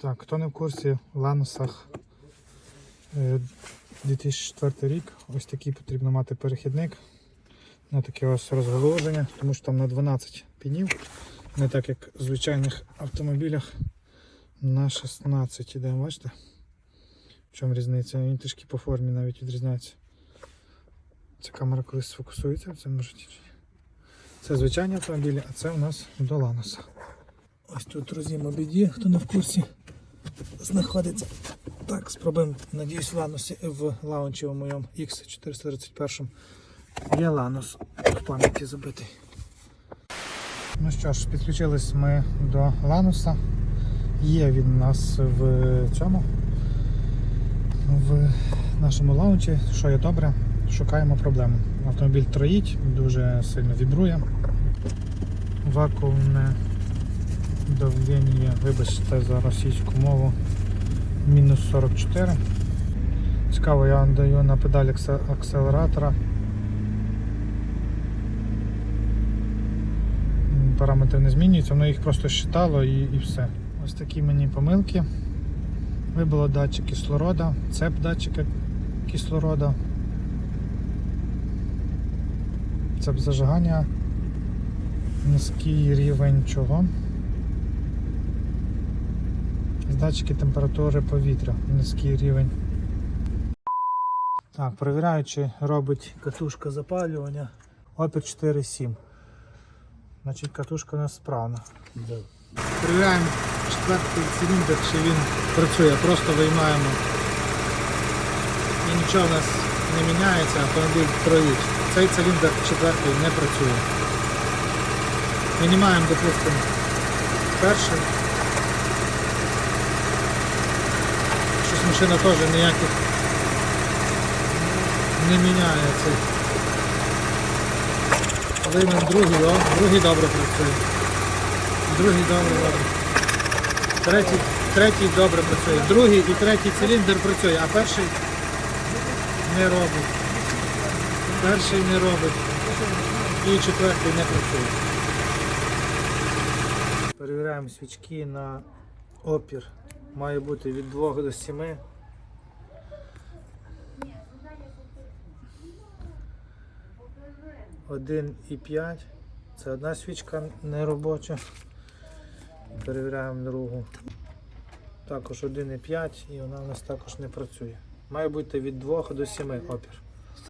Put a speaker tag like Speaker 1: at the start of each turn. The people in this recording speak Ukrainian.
Speaker 1: Так, хто не в курсі, в Ланосах е, 2004 рік. Ось такий потрібно мати перехідник на таке ось розгалуження, тому що там на 12 пінів, не так як в звичайних автомобілях на 16 іде, бачите? В чому різниця? Він трішки по формі навіть відрізняється. Ця камера колись сфокусується, це може. Це звичайні автомобілі, а це у нас до Ланоса. Ось тут, друзі, мобіді, хто не в курсі, знаходиться. Так, спробуємо, надіюсь, в Ланосі в лаунчі у моєму X431 є Ланос в пам'яті забитий. Ну що ж, підключились ми до Лануса. Є він у нас в цьому в нашому лаунчі, що є добре, шукаємо проблему. Автомобіль троїть, дуже сильно вібрує. Вакуумне давлення, вибачте за російську мову, мінус 44. Цікаво, я даю на педаль акселератора. Параметри не змінюються, воно їх просто считало і, і все. Ось такі мені помилки. Вибило датчик кислорода, цеп датчика кислорода. Цеп зажигання. Низький рівень чого? Датчики температури повітря. Низький рівень. Так, перевіряю, чи робить катушка запалювання. Опір 4,7. Значить катушка у нас справна. Перевіряємо четвертий циліндр, чи він працює. Просто виймаємо. І нічого в нас не міняється, автомобіль троїть. Цей циліндр четвертий не працює. Винімаємо, допустимо, перший. Машина теж ніяких не міняє цих. Виймемо другий, о, другий добре працює. Другий добре добре. Третій, третій добре працює. Другий і третій циліндр працює, а перший не робить. Перший не робить. І четвертий не працює. Перевіряємо свічки на опір. Має бути від 2 до 7. Один і 5. Це одна свічка неробоча. Перевіряємо другу. Також 1,5 і вона у нас також не працює. Має бути від 2 до 7 опір.